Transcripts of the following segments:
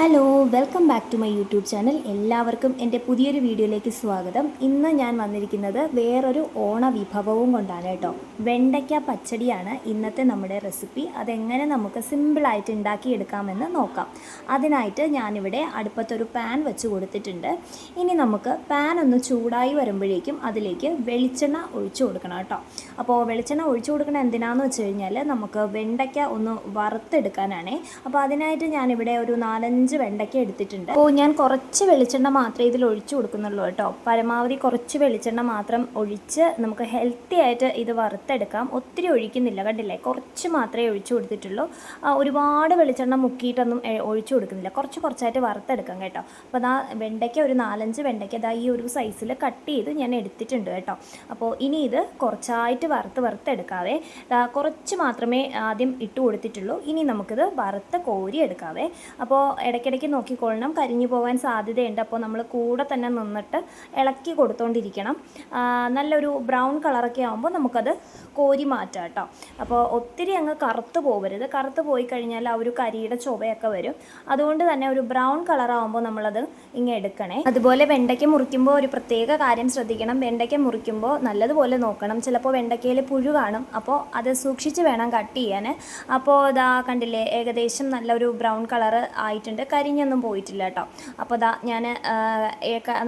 Hello welcome back to my YouTube channel എല്ലാവർക്കും എന്റെ പുതിയൊരു വീഡിയോയിലേക്ക് സ്വാഗതം. ഇന്ന് ഞാൻ വന്നിരിക്കുന്നത് വേറൊരു ഓണ വിഭവവും കൊണ്ടാണ് കേട്ടോ. വെണ്ടയ്ക്ക പച്ചടിയാണ് ഇന്നത്തെ നമ്മുടെ റെസിപ്പി അതെങ്ങനെ നമുക്ക് സിമ്പിളായിട്ട് ഉണ്ടാക്കിയെടുക്കാമെന്ന് നോക്കാം. അതിനായിട്ട് ഞാനിവിടെ അടുപ്പത്തൊരു പാൻ വെച്ച് കൊടുത്തിട്ടുണ്ട്. ഇനി നമുക്ക് പാൻ ഒന്ന് ചൂടായി വരുമ്പോഴേക്കും അതിലേക്ക് വെളിച്ചെണ്ണ ഒഴിച്ചു കൊടുക്കണം കേട്ടോ. അപ്പോൾ വെളിച്ചെണ്ണ ഒഴിച്ചു കൊടുക്കണം എന്തിനാണെന്ന് വെച്ച് കഴിഞ്ഞാൽ നമുക്ക് വെണ്ടയ്ക്ക ഒന്ന് വറുത്തെടുക്കാനാണേ. അപ്പോൾ അതിനായിട്ട് ഞാനിവിടെ ഒരു നാലഞ്ച് വെണ്ടയ്ക്ക എടുത്തിട്ടുണ്ട്. അപ്പോൾ ഞാൻ കുറച്ച് വെളിച്ചെണ്ണ മാത്രമേ ഇതിൽ ഒഴിച്ചു കൊടുക്കുന്നുള്ളൂ കേട്ടോ. പരമാവധി കുറച്ച് വെളിച്ചെണ്ണ മാത്രം ഒഴിച്ച് നമുക്ക് ഹെൽത്തി ആയിട്ട് ഇത് വറുത്തെടുക്കാം. ഒത്തിരി ഒഴിക്കുന്നില്ല കണ്ടില്ലേ? കുറച്ച് മാത്രമേ ഒഴിച്ചു കൊടുത്തിട്ടുള്ളൂ. ഒരുപാട് വെളിച്ചെണ്ണ മുക്കിയിട്ടൊന്നും ഒഴിച്ചു കൊടുക്കുന്നില്ല. കുറച്ച് കുറച്ചായിട്ട് വറുത്തെടുക്കാം കേട്ടോ. അപ്പോൾ അതാ വെണ്ടയ്ക്ക ഒരു നാലഞ്ച് വെണ്ടയ്ക്ക അതാ ഈ ഒരു സൈസിൽ കട്ട് ചെയ്ത് ഞാൻ എടുത്തിട്ടുണ്ട് കേട്ടോ. അപ്പോൾ ഇനി ഇത് കുറച്ചായിട്ട് വറുത്ത് വറുത്തെടുക്കാവേ. കുറച്ച് മാത്രമേ ആദ്യം ഇട്ട് കൊടുത്തിട്ടുള്ളൂ. ഇനി നമുക്കിത് വറുത്ത് കോരി എടുക്കാവേ. അപ്പോൾ ഇടയ്ക്കിടയ്ക്ക് നോക്കിക്കൊള്ളണം. കരിഞ്ഞു പോകാൻ സാധ്യതയുണ്ട്. അപ്പോൾ നമ്മൾ കൂടെ തന്നെ നിന്നിട്ട് ഇളക്കി കൊടുത്തോണ്ടിരിക്കണം. നല്ലൊരു ബ്രൗൺ കളറൊക്കെ ആകുമ്പോൾ നമുക്കത് കോരി മാറ്റാം കേട്ടോ. അപ്പോൾ ഒത്തിരി അങ്ങ് കറുത്ത് പോകരുത് കറുത്ത് പോയി കഴിഞ്ഞാൽ ആ ഒരു കരിയുടെ ചുവയൊക്കെ വരും. അതുകൊണ്ട് തന്നെ ഒരു ബ്രൗൺ കളറാകുമ്പോൾ നമ്മളത് ഇങ്ങനെ എടുക്കണേ. അതുപോലെ വെണ്ടയ്ക്ക മുറിക്കുമ്പോൾ ഒരു പ്രത്യേക കാര്യം ശ്രദ്ധിക്കണം. വെണ്ടയ്ക്ക മുറിക്കുമ്പോൾ നല്ലതുപോലെ നോക്കണം. ചിലപ്പോൾ വെണ്ടയ്ക്കയിൽ പുഴു കാണും. അപ്പോൾ അത് സൂക്ഷിച്ച് വേണം കട്ട് ചെയ്യാൻ. അപ്പോൾ ഇതാ കണ്ടില്ലേ ഏകദേശം നല്ലൊരു ബ്രൗൺ കളർ ആയിട്ടുണ്ട്. കരിഞ്ഞൊന്നും പോയിട്ടില്ല കേട്ടോ അപ്പോൾ ഇതാ ഞാൻ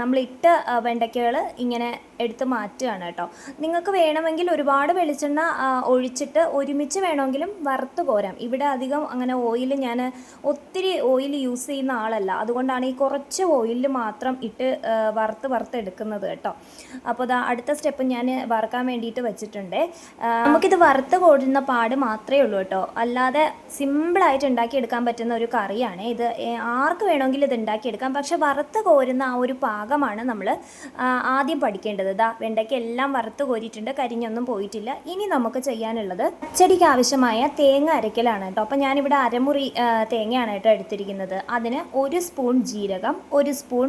നമ്മൾ ഇട്ട വെണ്ടയ്ക്കകൾ ഇങ്ങനെ എടുത്ത് മാറ്റുകയാണ് കേട്ടോ നിങ്ങൾക്ക് വേണമെങ്കിൽ ഒരുപാട് വെളിച്ചെണ്ണ ഒഴിച്ചിട്ട് ഒരുമിച്ച് വേണമെങ്കിലും വറുത്ത് കോരാം. ഇവിടെ അധികം അങ്ങനെ ഓയിൽ ഞാൻ ഒത്തിരി ഓയിൽ യൂസ് ചെയ്യുന്ന ആളല്ല. അതുകൊണ്ടാണ് ഈ കുറച്ച് ഓയിലിൽ മാത്രം ഇട്ട് വറുത്ത് വറുത്ത് എടുക്കുന്നത് കേട്ടോ അപ്പോൾ ഇതാ അടുത്ത സ്റ്റെപ്പ് ഞാൻ വറുക്കാൻ വേണ്ടിയിട്ട് വെച്ചിട്ടുണ്ട്. നമുക്കിത് വറുത്ത് കോരുന്ന പാട് മാത്രമേ ഉള്ളൂ കേട്ടോ അല്ലാതെ സിമ്പിളായിട്ട് ഉണ്ടാക്കിയെടുക്കാൻ പറ്റുന്ന ഒരു കറിയാണ്. ഇത് ആർക്ക് വേണമെങ്കിലും ഇത് ഉണ്ടാക്കിയെടുക്കാം. പക്ഷെ വറുത്ത് കോരുന്ന ആ ഒരു പാകമാണ് നമ്മൾ ആദ്യം പഠിക്കേണ്ടത്. ഇതാ വെണ്ടയ്ക്ക് എല്ലാം വറുത്ത് കോരിയിട്ടുണ്ട്. കരിഞ്ഞൊന്നും പോയിട്ടില്ല. ഇനി നമുക്ക് ചെയ്യാനുള്ളത് അച്ചടിക്ക് ആവശ്യമായ തേങ്ങ അരക്കലാണ് കേട്ടോ. അപ്പോൾ ഞാനിവിടെ അരമുറി തേങ്ങയാണ് കേട്ടോ എടുത്തിരിക്കുന്നത്. അതിന് ഒരു സ്പൂൺ ജീരകം ഒരു സ്പൂൺ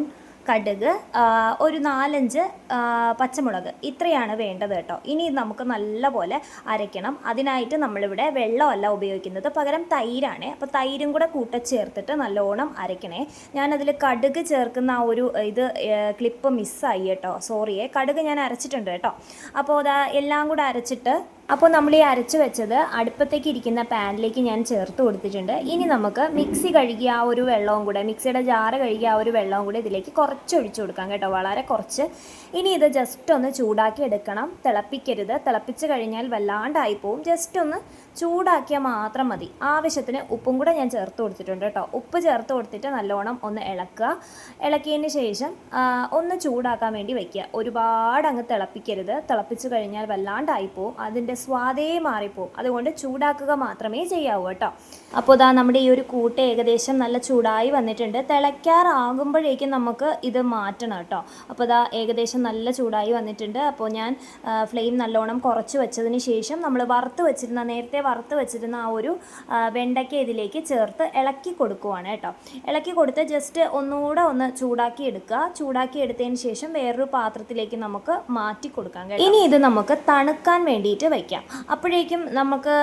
കടുക് ഒരു നാലഞ്ച് പച്ചമുളക്. ഇത്രയാണ് വേണ്ടത് കേട്ടോ. ഇനി നമുക്ക് നല്ലപോലെ അരയ്ക്കണം. അതിനായിട്ട് നമ്മളിവിടെ വെള്ളമല്ല ഉപയോഗിക്കുന്നത്. പകരം തൈരാണ്. അപ്പോൾ തൈരും കൂടെ കൂട്ട ചേർത്തിട്ട് നല്ലോണം അരയ്ക്കണേ. ഞാനതിൽ കടുക് ചേർക്കുന്ന ആ ഒരു ഇത് ക്ലിപ്പ് മിസ്സായി കേട്ടോ. സോറിയേ. കടുക് ഞാൻ അരച്ചിട്ടുണ്ട് കേട്ടോ. അപ്പോൾ അതാ എല്ലാം കൂടെ അരച്ചിട്ട് അപ്പോൾ നമ്മൾ ഈ അരച്ച് വെച്ചത് അടുപ്പത്തേക്ക് ഇരിക്കുന്ന പാനിലേക്ക് ഞാൻ ചേർത്ത് കൊടുത്തിട്ടുണ്ട്. ഇനി നമുക്ക് മിക്സി കഴുകിയ ആ ഒരു വെള്ളവും കൂടെ മിക്സിയുടെ ജാറ് കഴുകിയ ആ ഒരു വെള്ളവും കൂടെ ഇതിലേക്ക് കുറച്ച് ഒഴിച്ചു കൊടുക്കാം കേട്ടോ വളരെ കുറച്ച്. ഇനി ഇത് ജസ്റ്റ് ഒന്ന് ചൂടാക്കി എടുക്കണം. തിളപ്പിക്കരുത്. തിളപ്പിച്ച് കഴിഞ്ഞാൽ വല്ലാണ്ടായി പോവും. ജസ്റ്റ് ഒന്ന് ചൂടാക്കിയാൽ മാത്രം മതി. ആവശ്യത്തിന് ഉപ്പും കൂടെ ഞാൻ ചേർത്ത് കൊടുത്തിട്ടുണ്ട് കേട്ടോ. ഉപ്പ് ചേർത്ത് കൊടുത്തിട്ട് നല്ലോണം ഒന്ന് ഇളക്കുക. ഇളക്കിയതിന് ശേഷം ഒന്ന് ചൂടാക്കാൻ വേണ്ടി വയ്ക്കുക ഒരുപാട് അങ്ങ് തിളപ്പിക്കരുത്. തിളപ്പിച്ച് കഴിഞ്ഞാൽ വല്ലാണ്ടായി പോവും. അതിന്റെ സ്വാദേ മാറിപ്പോവും. അതുകൊണ്ട് ചൂടാക്കുക മാത്രമേ ചെയ്യാവൂ കേട്ടോ. അപ്പോൾ ഇതാ നമ്മുടെ ഈ ഒരു കൂട്ട് ഏകദേശം നല്ല ചൂടായി വന്നിട്ടുണ്ട്. തിളയ്ക്കാറാകുമ്പോഴേക്കും നമുക്ക് ഇത് മാറ്റണം കേട്ടോ. അപ്പോൾ ഇതാ ഏകദേശം നല്ല ചൂടായി വന്നിട്ടുണ്ട്. അപ്പോൾ ഞാൻ ഫ്ലെയിം നല്ലോണം കുറച്ച് വെച്ചതിന് ശേഷം നമ്മൾ വറുത്ത് വെച്ചിരുന്ന നേരത്തെ വറുത്ത് വെച്ചിരുന്ന ആ ഒരു വെണ്ടയ്ക്ക ഇതിലേക്ക് ചേർത്ത് ഇളക്കി കൊടുക്കുവാണ് കേട്ടോ. ഇളക്കി കൊടുത്ത് ജസ്റ്റ് ഒന്നുകൂടെ ഒന്ന് ചൂടാക്കി എടുക്കുക. ചൂടാക്കി എടുത്തതിന് ശേഷം വേറൊരു പാത്രത്തിലേക്ക് നമുക്ക് മാറ്റി കൊടുക്കാം ഇനി ഇത് നമുക്ക് തണുക്കാൻ വേണ്ടിയിട്ട് വയ്ക്കാം അപ്പോഴേക്കും നമുക്ക്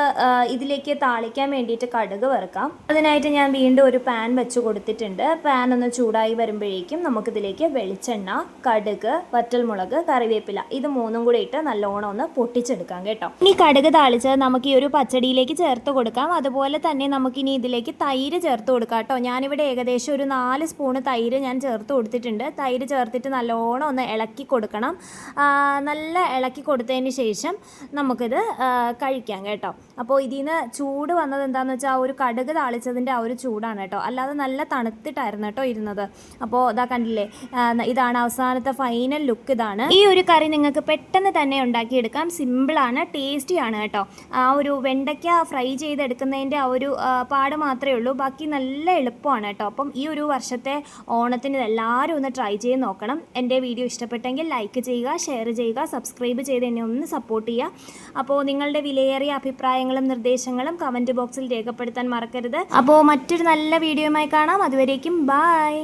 ഇതിലേക്ക് താളിക്കാൻ വേണ്ടിയിട്ട് കടുക് വറുക്കാം. അതിനായിട്ട് ഞാൻ വീണ്ടും ഒരു പാൻ വെച്ച് കൊടുത്തിട്ടുണ്ട്. പാൻ ഒന്ന് ചൂടായി വരുമ്പോഴേക്കും നമുക്കിതിലേക്ക് വെളിച്ചെണ്ണ കടുക് വറ്റൽമുളക് കറിവേപ്പില ഇത് മൂന്നും കൂടി ഇട്ട് നല്ലോണം ഒന്ന് പൊട്ടിച്ചെടുക്കാം കേട്ടോ. ഇനി കടുക് താളിച്ച് നമുക്ക് ഈ ഒരു പച്ചടിയിലേക്ക് ചേർത്ത് കൊടുക്കാം. അതുപോലെ തന്നെ നമുക്കിനി ഇതിലേക്ക് തൈര് ചേർത്ത് കൊടുക്കാം കേട്ടോ. ഞാനിവിടെ ഏകദേശം ഒരു നാല് സ്പൂണ് തൈര് ഞാൻ ചേർത്ത് കൊടുത്തിട്ടുണ്ട്. തൈര് ചേർത്തിട്ട് നല്ലോണം ഒന്ന് ഇളക്കി കൊടുക്കണം. നല്ല ഇളക്കി കൊടുത്തതിന് ശേഷം നമുക്കിത് ആ, കഴിക്കാം കേട്ടോ. അപ്പോൾ ഇതിൽ നിന്ന് ചൂട് വന്നത് എന്താണെന്ന് വെച്ചാൽ ആ ഒരു കടുക് താളിച്ചതിന്റെ ആ ഒരു ചൂടാണ് കേട്ടോ. അല്ലാതെ നല്ല തണുത്തിട്ടായിരുന്നു കേട്ടോ ഇരുന്നത്. അപ്പോൾ ഇതാ കണ്ടില്ലേ ഇതാണ് അവസാനത്തെ ഫൈനൽ ലുക്ക് ഇതാണ്. ഈ ഒരു കറി നിങ്ങൾക്ക് പെട്ടെന്ന് തന്നെ ഉണ്ടാക്കിയെടുക്കാം. സിമ്പിളാണ് ടേസ്റ്റിയാണ് കേട്ടോ. ആ ഒരു വെണ്ടയ്ക്ക ഫ്രൈ ചെയ്തെടുക്കുന്നതിന്റെ ആ ഒരു പാട് മാത്രമേ ഉള്ളൂ. ബാക്കി നല്ല എളുപ്പമാണ് കേട്ടോ. അപ്പം ഈ ഒരു വർഷത്തെ ഓണത്തിന് എല്ലാവരും ഒന്ന് ട്രൈ ചെയ്ത് നോക്കണം. എന്റെ വീഡിയോ ഇഷ്ടപ്പെട്ടെങ്കിൽ ലൈക്ക് ചെയ്യുക ഷെയർ ചെയ്യുക സബ്സ്ക്രൈബ് ചെയ്ത് എന്നെ ഒന്ന് സപ്പോർട്ട് ചെയ്യുക. അപ്പോൾ നിങ്ങളുടെ വിലയേറിയ അഭിപ്രായങ്ങളും നിർദ്ദേശങ്ങളും കമന്റ് ബോക്സിൽ രേഖപ്പെടുത്താൻ മറക്കരുത്. അപ്പോൾ മറ്റൊരു നല്ല വീഡിയോയുമായി കാണാം. അതുവരേക്കും ബായ്